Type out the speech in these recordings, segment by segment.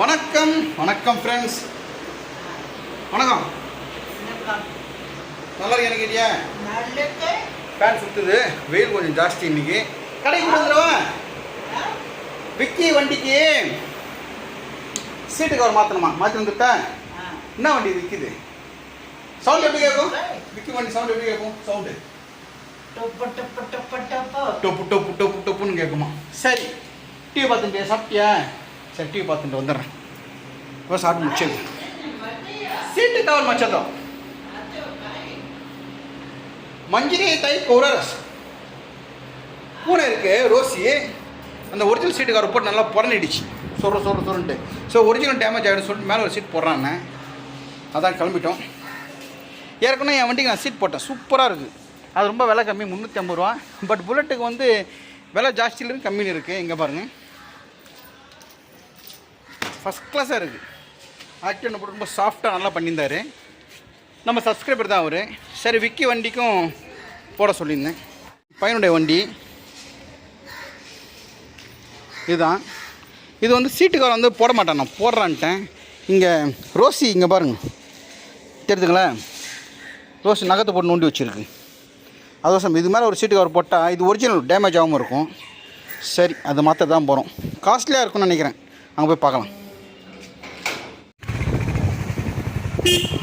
வணக்கம் வணக்கம் ஃப்ரெண்ட்ஸ் வணக்கம். நல்லா இருக்கு இல்லையா ஃபேன் சுத்துது. வெயில் கொஞ்சம் ஜாஸ்தி இன்னைக்கு. கடைக்கு கொண்டு வந்துடுவா விக்கி வண்டிக்கு. சீட்டு கவர் மாற்றணுமா மாற்றி வந்துட்டேன் என்ன வண்டி விற்கிது சவுண்ட் எப்படி கேட்கும்? விக்கி வண்டி சவுண்ட் எப்படி கேட்கும்? சவுண்டு டொப்பு டொப்பு டொப்பு டொப்புன்னு கேட்குமா? சரி. டிவி பார்த்துட்டு சாப்பிட்டியா சரி டிவி பார்த்துட்டு வந்துடுறேன். இப்போ சாப்பிட்டு முடிச்சது சீட்டு கவர் மச்சதம் மஞ்சிரி டைப் கோரஸ் பூனை இருக்கு ரோசி. அந்த ஒரிஜினல் சீட்டு கவர் போட்டு நல்லா புறநிடுச்சு சொல்கிற சொல்கிற சொல்லிட்டு ஸோ ஒரிஜினல் டேமேஜ் ஆகிடும் சொல்லிட்டு மேலே ஒரு சீட் போடுறான்னு அதான் கிளம்பிட்டோம். ஏற்கனவே என் வண்டிக்கு நான் சீட் போட்டேன். சூப்பராக இருக்குது அது ரொம்ப விலை கம்மி முந்நூற்றி ஐம்பது ரூபா. பட் புல்லட்டுக்கு வந்து விலை ஜாஸ்தியிலேருந்து கம்மின்னு இருக்குது இங்கே பாருங்கள் ஃபஸ்ட் கிளாஸாக இருக்குது ஆக்டிவ் போட்டு ரொம்ப சாஃப்டாக நல்லா பண்ணியிருந்தாரு. நம்ம சப்ஸ்கிரைபர் தான் அவர். சரி விக்கி வண்டிக்கும் போட சொல்லியிருந்தேன். பையனுடைய வண்டி. இதுதான். இது வந்து சீட்டுக்கார வந்து போட மாட்டேன். நான் போடுறான்ட்டேன். இங்கே ரோசி இங்கே பாருங்கள் தெரியுதுங்களேன் ரோசி நகத்தை போட்டு நோண்டி வச்சுருக்கு. அதோசம் இது மேலே ஒரு சீட்டு கவர் போட்டால் இது ஒரிஜினல் டேமேஜ் ஆகாமல் இருக்கும். சரி அதை மாற்ற தான் போகிறோம் காஸ்ட்லியாக இருக்கும்னு நினைக்கிறேன். அங்கே போய் பார்க்கலாம். Beep.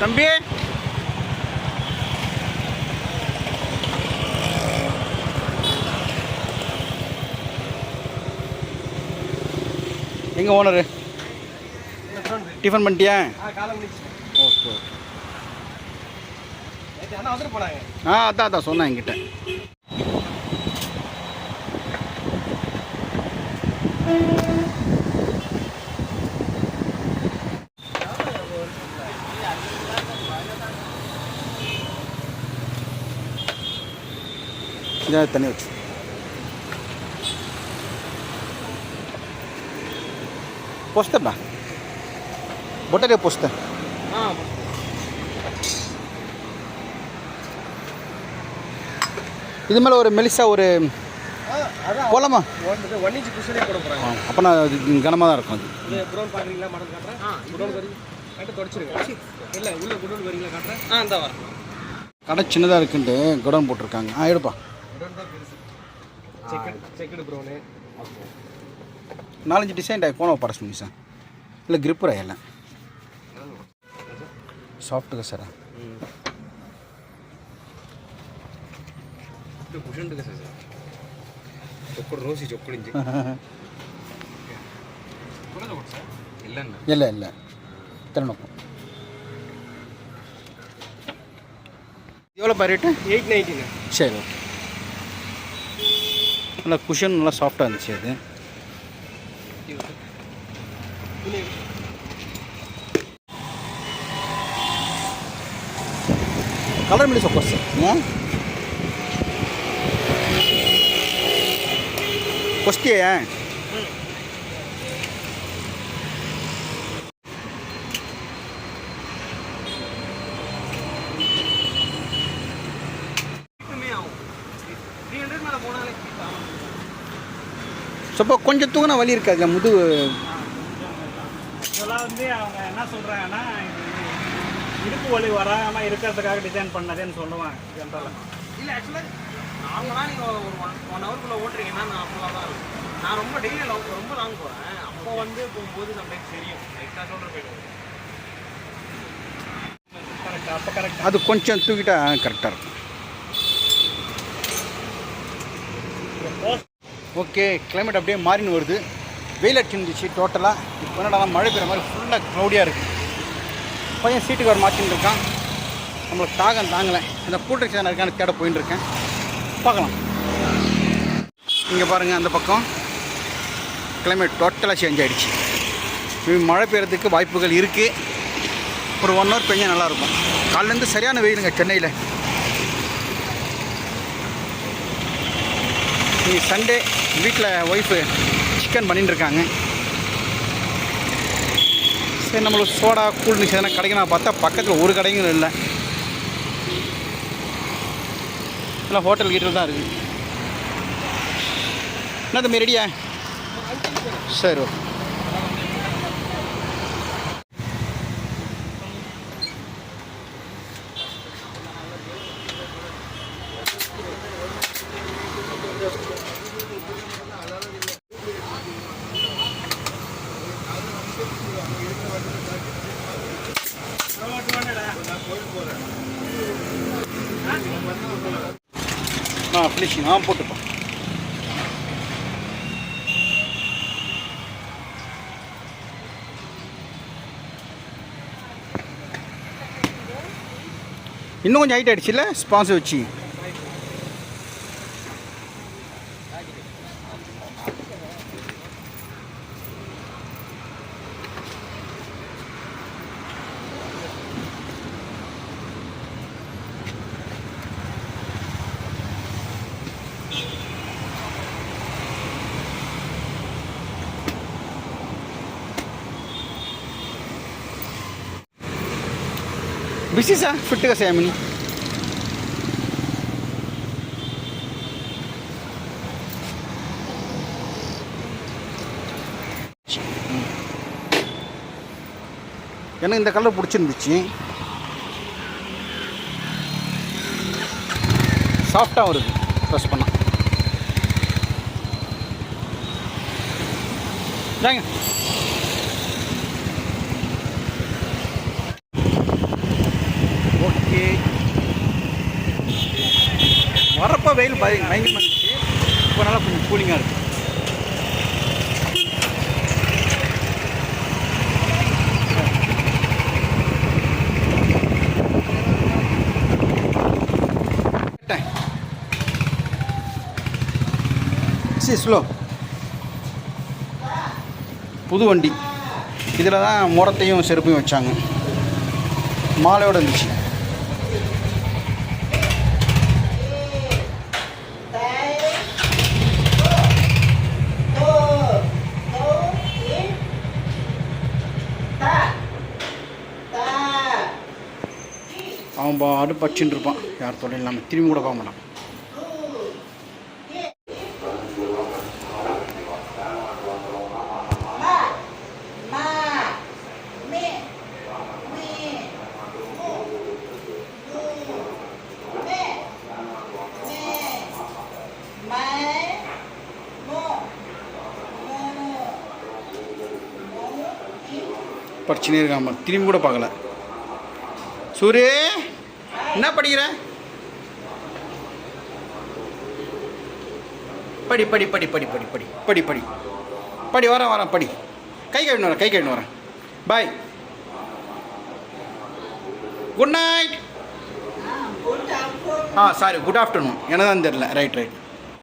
தம்பி. எங்கே ஓனரு டிஃபன் பண்ணிட்டியா? ஓகே ஓகே ஆ அதான் அதான் சொன்னேன் என்கிட்ட. கொஞ்சம் தண்ணி வச்சு. పోస్తారా బుట్ట రేపు పోస్తా இது மேலே ஒரு மெலிசா ஒரு போலாமா அப்போ நான் கனமாக தான் இருக்கும் கடை சின்னதாக இருக்குன்ட்டு குடோன் போட்டிருக்காங்க. ஆ எடுப்பா. நாலஞ்சு டிசைன் டைப் போன பட சொன்னீங்க சார். இல்லை கிரிப்பரா எல்லாம் சாஃப்ட்டுக்கா சார். కుషంటుగా సార్ ఒక్కడు எவ்வளோப்பா ரேட்டு எயிட் நைன்ட்டிண்ணா சரி. ஓகே நல்லா குஷன் நல்லா சாஃப்டாக இருந்துச்சு அது. கலர் மிளி சப்போஸ் சார் கொஸ்டியே சப்போ கொஞ்சம் தூங்கினா வலி இருக்காதுல்ல முதுகு. ஆக்சுவலாக வந்து அவங்க என்ன சொல்கிறாங்கன்னா இது இடுப்பு வலி வராமல் இருக்கிறதுக்காக டிசைன் பண்ணதேன்னு சொல்லுவாங்க ஜென்ரலாக இல்லை ஆக்சுவலாக நார்மலாக நீங்கள் ஒரு ஒன் ஒன் ஹவருக்குள்ளே ஓட்டுறீங்கன்னா நான் அப்படிலாம் தான் இருக்கும். நான் ரொம்ப டெய்லி ரொம்ப லாங் போகிறேன் அப்போ வந்து போகும்போது சம்டைம்ஸ் தெரியும். லைட்டாக சொல்கிற போயிடுவோம் கரெக்ட் அப்போ கரெக்ட் அது கொஞ்சம் தூக்கிட்டா கரெக்டாக இருக்கும். ஓகே கிளைமேட் அப்படியே மாறின்னு வருது. வெயில் அடிச்சிருந்துச்சு டோட்டலாக இப்போ என்னடா மழை பெய்கிற மாதிரி ஃபுல்லாக க்ளௌடியாக இருக்குது பையன் சீட்டுக்கு வர மாற்றின்னு இருக்கான். நம்மளுக்கு தாகம் தாங்கலை. இந்த கூட்டணி சேனல் இருக்கான்னு தேட போயின்னு இருக்கேன். பார்க்கலாம். இங்கே பாருங்கள் அந்த பக்கம். கிளைமேட் டோட்டலாக சேஞ்ச் ஆகிடுச்சு மழை பெய்கிறதுக்கு வாய்ப்புகள் இருக்குது ஒரு ஒன் ஹவர் பெஞ்சா நல்லாயிருக்கும் காலையிலேருந்து சரியான வெயிலுங்க சென்னையில். இன்னைக்கு சண்டே வீட்டில் ஒய்ஃபு சிக்கன் பண்ணிட்டுருக்காங்க. சரி நம்மளுக்கு சோடா கூல் ட்ரிங்க்ஸ் எதனா கிடைக்கணும் பார்த்தா பக்கத்தில் ஒரு கடைங்களும் இல்லை. எல்லாம் ஹோட்டல் கீட்டில் தான் இருக்குது என்ன தம்பி ரெடியா சரி ஓகே. ஆ ஃபினிஷிங் ஆ போட்டுப்பா. இன்னும் கொஞ்சம் ஹைட் ஆயிடுச்சுல்ல ஸ்பான்சர் வச்சு. బిజీ సార్ ఫిట్గా సేమని எனக்கு இந்த கலர் பிடிச்சிருந்துச்சு சாஃப்டாகவும் இருக்குது ப்ரெஸ் பண்ணால் தாங்க வெயில் பய பயங்கரமாக இருந்துச்சு. இப்போ நல்லா கொஞ்சம் கூலிங்காக இருக்குது சி ஸ்லோ புது வண்டி. இதில் தான் முரத்தையும் செருப்பையும் வச்சாங்க. மாலையோட இருந்துச்சு. அவன் பாடு பச்சுன்னு இருப்பான். யார் தொழில் இல்லாமல் திரும்பி கூட பார்க்க மாட்டான். பிரச்சனையே இருக்காம திரும்பி கூட பார்க்கல. சூரிய என்ன படிக்கிற? படி படி படி படி படி படி படி படி. படி வரேன் வரேன் படி. கை கழுவின்னு வரேன் கை கழுவின்னு வரேன் bye good night ah sorry good afternoon எனக்கு தான் தெரில ரைட் ரைட்